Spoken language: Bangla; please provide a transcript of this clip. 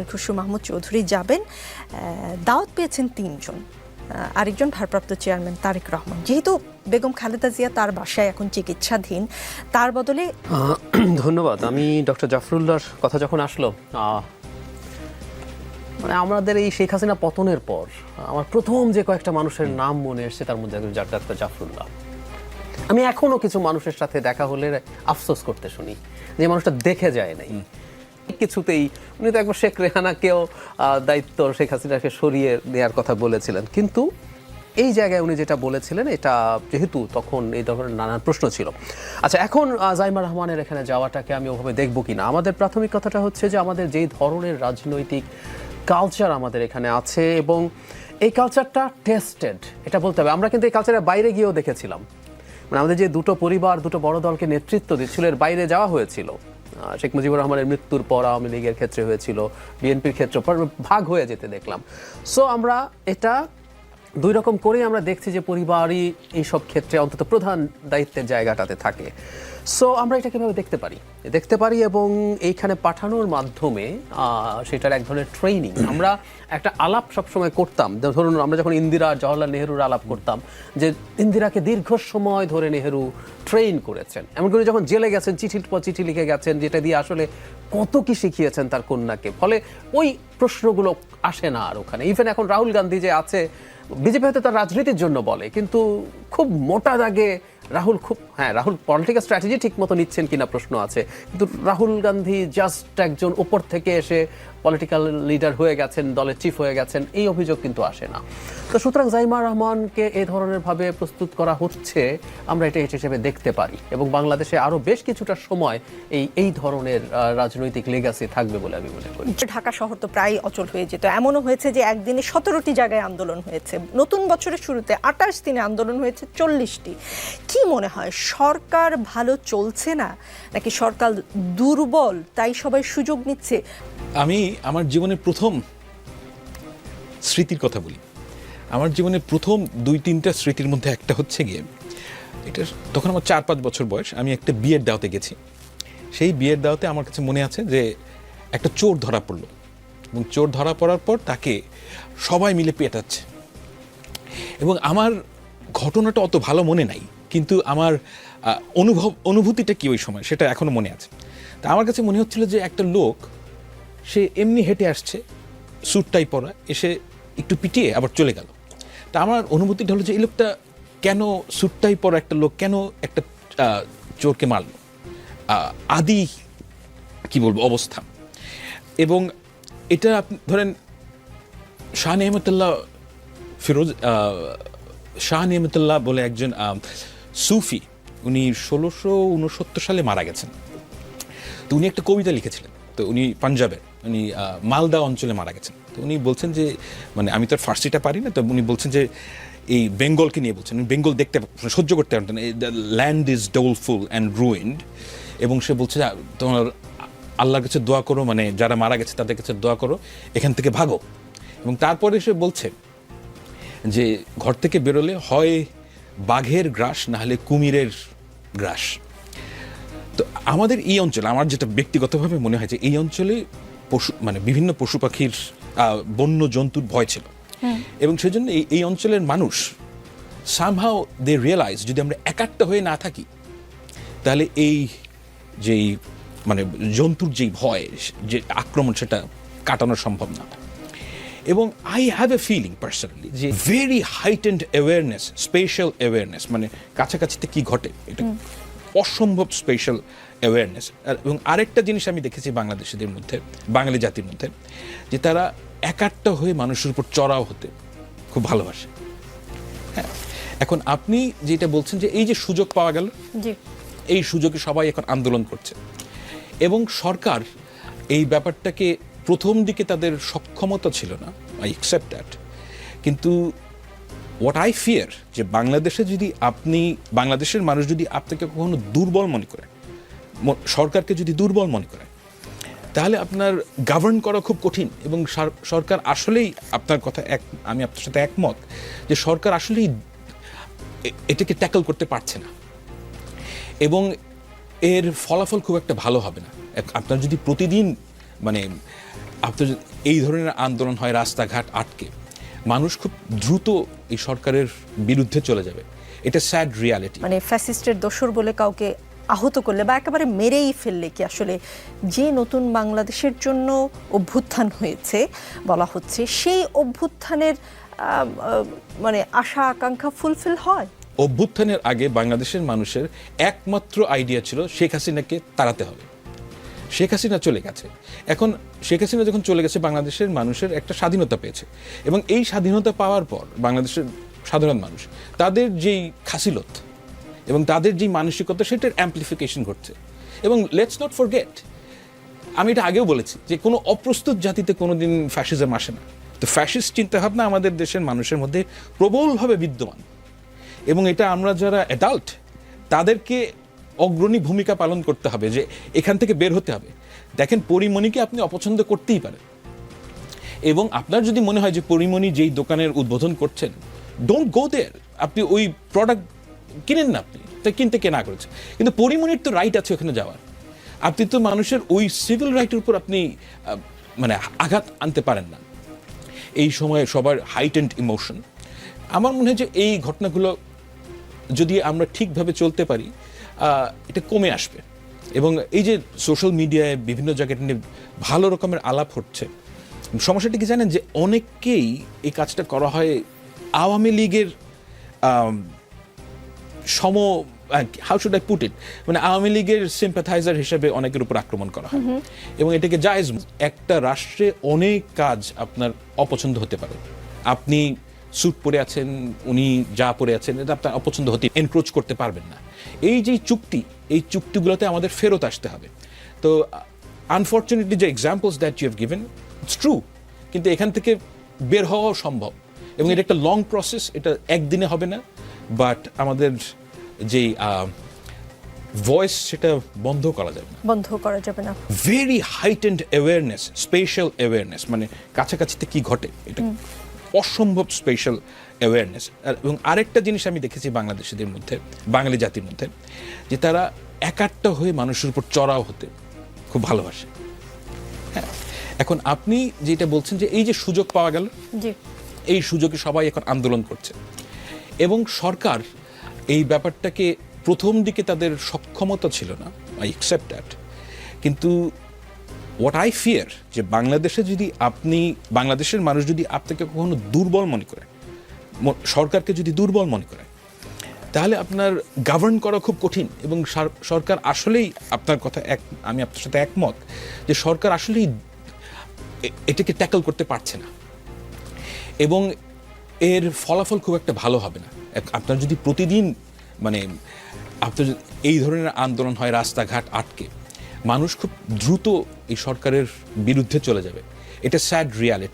আমির খুশরু মাহমুদ চৌধুরী যাবেন। দাওয়াত পেয়েছেন তিনজন। আরেকজন ভারপ্রাপ্ত চেয়ারম্যান তারেক রহমান। যেহেতু বেগম খালেদা জিয়া তার বাসায় এখন চিকিৎসাধীন, তার বদলে ধন্যবাদ। আমি ডক্টর জাফরুল্লাহর কথা যখন আসলো মানে আমাদের এই শেখ হাসিনা পতনের পর, আমার প্রথম যে কয়েকটা মানুষের নাম মনে এসছে, তার মধ্যে একজন ডাক্তার জাফরুল্লাহ। আমি এখনও কিছু মানুষের সাথে দেখা হলে আফসোস করতে শুনি। যে মানুষটা দেখে যায় নাই। কিছুতেই। উনি তো একবার শেখ রেহানাকেও দায়িত্ব শেখ হাসিনাকে সরিয়ে নেওয়ার কথা বলেছিলেন। কিন্তু এই জায়গায় উনি যেটা বলেছিলেন, এটা যেহেতু তখন এই ধরনের নানান প্রশ্ন ছিল। আচ্ছা এখন জাইমা রহমানের এখানে যাওয়াটাকে আমি ওভাবে দেখব কিনা? আমাদের প্রাথমিক কথাটা হচ্ছে যে, আমাদের যেই ধরনের রাজনৈতিক কালচার আমাদের এখানে আছে এবং এই কালচারটা টেস্টেড এটা বলতে হবে। আমরা কিন্তু এই কালচারের বাইরে গিয়েও দেখেছিলাম। মানে আমাদের যে দুটো পরিবার, দুটো বড় দলকে নেতৃত্ব দিচ্ছিল, এর বাইরে যাওয়া হয়েছিল। শেখ মুজিবুর রহমানের মৃত্যুর পর আওয়ামী লীগের ক্ষেত্রে হয়েছিল, বিএনপির ক্ষেত্রে পর ভাগ হয়ে যেতে দেখলাম। সো আমরা এটা দুই রকম করেই আমরা দেখছি যে পরিবারই এইসব ক্ষেত্রে অন্তত প্রধান দায়িত্বের জায়গাটাতে থাকে। সো আমরা এটা কীভাবে দেখতে পারি। দেখতে পারি এবং এইখানে পাঠানোর মাধ্যমে সেটার এক ধরনের ট্রেনিং আমরা একটা আলাপ সবসময় করতাম। ধরুন, আমরা যখন ইন্দিরা জওয়াহরলাল নেহরুর আলাপ করতাম যে ইন্দিরাকে দীর্ঘ সময় ধরে নেহরু ট্রেন করেছেন। এমন করে যখন জেলে গেছেন, চিঠির পর চিঠি লিখে গেছেন, যেটা দিয়ে আসলে কত কি শিখিয়েছেন তার কন্যাকে। ফলে ওই প্রশ্নগুলো আসে না আর ওখানে। ইভেন এখন রাহুল গান্ধী যে আছে বিজেপি হয়তো তার রাজনীতির জন্য বলে, কিন্তু খুব মোটা দাগে রাহুল খুব হ্যাঁ রাহুল পলিটিক্যাল স্ট্র্যাটেজি ঠিক মতো নিচ্ছেন কিনা প্রশ্ন আছে। কিন্তু রাহুল গান্ধী জাস্ট একজন উপর থেকে এসে পলিটিক্যাল লিডার হয়ে গেছেন, দলের চিফ হয়ে গেছেন, এই অভিযোগ কিন্তু আসে না। তো সুতরাং জাইমা রহমানকে এ ধরনের ভাবে প্রস্তুত করা হচ্ছে আমরা এটা হিসেবে দেখতে পারি। এবং বাংলাদেশে আরও বেশ কিছুটা সময় এই এই ধরনের রাজনৈতিক লেগাসি থাকবে বলে আমি মনে করি। ঢাকা শহর তো প্রায় অচল হয়ে যেত। এমনও হয়েছে যে একদিনে সতেরোটি জায়গায় আন্দোলন হয়েছে। নতুন বছরের শুরুতে আঠাশ দিনে আন্দোলন হয়েছে চল্লিশটি। কি মনে হয় সরকার ভালো চলছে না? নাকি সরকার দুর্বল তাই সবাই সুযোগ নিচ্ছে? আমি আমার জীবনের প্রথম স্মৃতির কথা বলি। আমার জীবনের প্রথম দুই, তিনটা স্মৃতির মধ্যে একটা হচ্ছে গিয়ে এটা তখন আমার চার, পাঁচ বছর বয়স, আমি একটা বিয়ের দাওতে গেছি। সেই বিয়ের দাওতে আমার কাছে মনে আছে যে একটা চোর ধরা পড়ল। এবং চোর ধরা পড়ার পর তাকে সবাই মিলে পেটাচ্ছে। এবং আমার ঘটনাটা অত ভালো মনে নাই, কিন্তু আমার অনুভব, অনুভূতিটা কি ওই সময়, সেটা এখনও মনে আছে। তা আমার কাছে মনে হচ্ছিল যে একটা লোক, সে এমনি হেঁটে আসছে, স্যুটটাই পরা, এসে একটু পিটিয়ে আবার চলে গেল। তা আমার অনুভূতিটা হলো যে এই লোকটা কেন স্যুটটাই পরা একটা লোক, কেন একটা চোরকে মারলো? আদি কি বলব, অবস্থা। এবং এটা আপনি ধরেন শাহ নেহমতুল্লাহ ফিরোজ শাহ নিয়মতুল্লাহ বলে একজন সুফি, উনি ষোলোশো উনসত্তর সালে মারা গেছেন। তো উনি একটা কবিতা লিখেছিলেন। তো উনি পাঞ্জাবের। উনি মালদা অঞ্চলে মারা গেছেন। তো উনি বলছেন যে মানে আমি তো আর ফার্সিটা পারি না, তো উনি বলছেন যে, এই বেঙ্গলকে নিয়ে বলছেন। বেঙ্গল দেখতে, সহ্য করতে পারতেন the land is doleful and ruined এবং সে বলছে তোমার আল্লাহর কাছে দোয়া করো মানে যারা মারা গেছে তাদের কাছে দোয়া করো, এখান থেকে ভাগো। এবং তারপরে সে বলছে যে, ঘর থেকে বেরোলে হয় বাঘের গ্রাস, না হলে কুমিরের গ্রাস। তো আমাদের এই অঞ্চলে, আমার যেটা ব্যক্তিগতভাবে মনে হয় যে, এই অঞ্চলে পশু মানে বিভিন্ন পশু পাখির বন্য জন্তুর ভয় ছিল। এবং সেজন্য এই এই অঞ্চলের মানুষ সামহাও দে রিয়েলাইজ যদি আমরা একাত্ম হয়ে না থাকি তাহলে এই যেই মানে জন্তুর যেই ভয় যে আক্রমণ সেটা কাটানো সম্ভব না। এবং I have a feeling personally যে very heightened awareness special awareness মানে কাছাকাছিতে কি ঘটে এটা অসম্ভব স্পেশাল অ্যাওয়ারনেস এবং আরেকটা জিনিস আমি দেখেছি বাংলাদেশিদের মধ্যে বাঙালি জাতির মধ্যে যে তারা একাট্টা হয়ে মানুষের উপর চড়াও হতে খুব ভালোবাসে। হ্যাঁ এখন আপনি যেটা বলছেন যে এই যে সুযোগ পাওয়া গেল এই সুযোগে সবাই এখন আন্দোলন করছে। এবং সরকার এই ব্যাপারটাকে প্রথম দিকে তাদের সক্ষমতা ছিল না আই অ্যাকসেপ্ট দ্যাট কিন্তু হোয়াট আই ফিয়ার যে বাংলাদেশে যদি আপনি, বাংলাদেশের মানুষ যদি আপনাকে কখনো দুর্বল মনে করে সরকারকে যদি দুর্বল মনে করে, তাহলে আপনার গভর্ন করা খুব কঠিন এবং সর- সরকার আসলেই আপনার কথা এক, আমি আপনার সাথে একমত যে সরকার আসলেই এটাকে ট্যাকল করতে পারছে না। এবং এর ফলাফল খুব একটা ভালো হবে না। আপনার যদি প্রতিদিন মানে আপনার এই ধরনের আন্দোলন হয়, রাস্তাঘাট আটকে, মানুষ খুব দ্রুত এই সরকারের বিরুদ্ধে চলে যাবে। এটা স্যাড রিয়ালিটি মানে ফ্যাসিস্টের দোসর বলে কাউকে আহত করলে বা একেবারে মেরেই ফেললে কি আসলে যে নতুন বাংলাদেশের জন্য অভ্যুত্থান হয়েছে বলা হচ্ছে সেই অভ্যুত্থানের মানে আশা আকাঙ্ক্ষা ফুলফিল হয়? অভ্যুত্থানের আগে বাংলাদেশের মানুষের একমাত্র আইডিয়া ছিল শেখ হাসিনাকে তাড়াতে হবে। শেখ হাসিনা চলে গেছে। এখন শেখ হাসিনা যখন চলে গেছে, বাংলাদেশের মানুষের একটা স্বাধীনতা পেয়েছে। এবং এই স্বাধীনতা পাওয়ার পর বাংলাদেশের সাধারণ মানুষ, তাদের যেই খাসিলত এবং তাদের যেই মানসিকতা, সেটার অ্যাম্পলিফিকেশন ঘটছে। এবং লেটস নট ফর ফরগেট আমি এটা আগেও বলেছি যে কোনো অপ্রস্তুত জাতিতে কোনো দিন ফ্যাসিজম আসে না। তো ফ্যাসিস্ট চিন্তাভাবনা আমাদের দেশের মানুষের মধ্যে প্রবলভাবে বিদ্যমান। এবং এটা আমরা যারা অ্যাডাল্ট তাদেরকে অগ্রণী ভূমিকা পালন করতে হবে, যে এখান থেকে বের হতে হবে। দেখেন, পরিমণিকে আপনি অপছন্দ করতেই পারেন। এবং আপনার যদি মনে হয় যে পরিমণি যেই দোকানের উদ্বোধন করছেন ডোন্ট গো দেয়ার আপনি ওই প্রোডাক্ট কিনেন না আপনি তাই কিনতে কে না করেছে কিন্তু পরিমণির তো রাইট আছে ওখানে যাওয়ার। আপনি তো মানুষের ওই সিভিল রাইটের উপর আপনি মানে আঘাত আনতে পারেন না। এই সময়ে সবার হাইট অ্যান্ড ইমোশন আমার মনে হয় যে এই ঘটনাগুলো যদি আমরা ঠিকভাবে চলতে পারি এটা কমে আসবে। এবং এই যে সোশ্যাল মিডিয়ায় বিভিন্ন জায়গায় নিয়ে ভালো রকমের আলাপ হচ্ছে সমস্যাটি কি জানেন যে অনেককেই এই কাজটা করা হয় আওয়ামী লীগের some how should I put it মানে আওয়ামী লীগের সিম্প্যাথাইজার হিসেবে অনেকের উপর আক্রমণ করা হয়। এবং এটাকে জায়েজ একটা রাষ্ট্রে অনেক কাজ আপনার অপছন্দ হতে পারে। আপনি স্যুট পরে আছেন উনি যা পরে আছেন এটা আপনার অপছন্দ হতে এনক্রোচ করতে পারবেন না। এই যে চুক্তি এই চুক্তিগুলোতে আমাদের ফেরত আসতে হবে। তো আনফর্চুনেটলি যে examples that you have given it's true কিন্তু এখান থেকে বের হওয়াও সম্ভব। এবং এটা একটা লং প্রসেস এটা একদিনে হবে না বাট আমাদের যেই ভয়েস সেটা বন্ধ করা যাবে না। বন্ধ করা যাবে না। Very heightened awareness special awareness মানে কাছাকাছিতে কি ঘটে এটা অসম্ভব স্পেশাল অ্যাওয়ারনেস এবং আরেকটা জিনিস আমি দেখেছি বাংলাদেশিদের মধ্যে বাঙালি জাতির মধ্যে যে তারা একাট্টা হয়ে মানুষের উপর চড়াও হতে খুব ভালোবাসে। হ্যাঁ এখন আপনি যেটা বলছেন যে এই যে সুযোগ পাওয়া গেল এই সুযোগে সবাই এখন আন্দোলন করছে। এবং সরকার এই ব্যাপারটাকে প্রথম দিকে তাদের সক্ষমতা ছিল না আই অ্যাকসেপ্ট দ্যাট কিন্তু হোয়াট আই ফিয়ার যে বাংলাদেশে যদি আপনি, বাংলাদেশের মানুষ যদি আপনাকে কখনো দুর্বল মনে করে সরকারকে যদি দুর্বল মনে করে, তাহলে আপনার গভর্ন করা খুব কঠিন এবং সার- সরকার আসলেই আপনার কথা এক আমি আপনার সাথে একমত যে সরকার আসলেই এটাকে ট্যাকল করতে পারছে না। এবং এর ফলাফল খুব একটা ভালো হবে না। আপনার যদি প্রতিদিন মানে আপনার এই ধরনের আন্দোলন হয়, রাস্তাঘাট আটকে, মানুষ খুব দ্রুত এই সরকারের বিরুদ্ধে চলে যাবে। এটা স্যাড রিয়ালিটি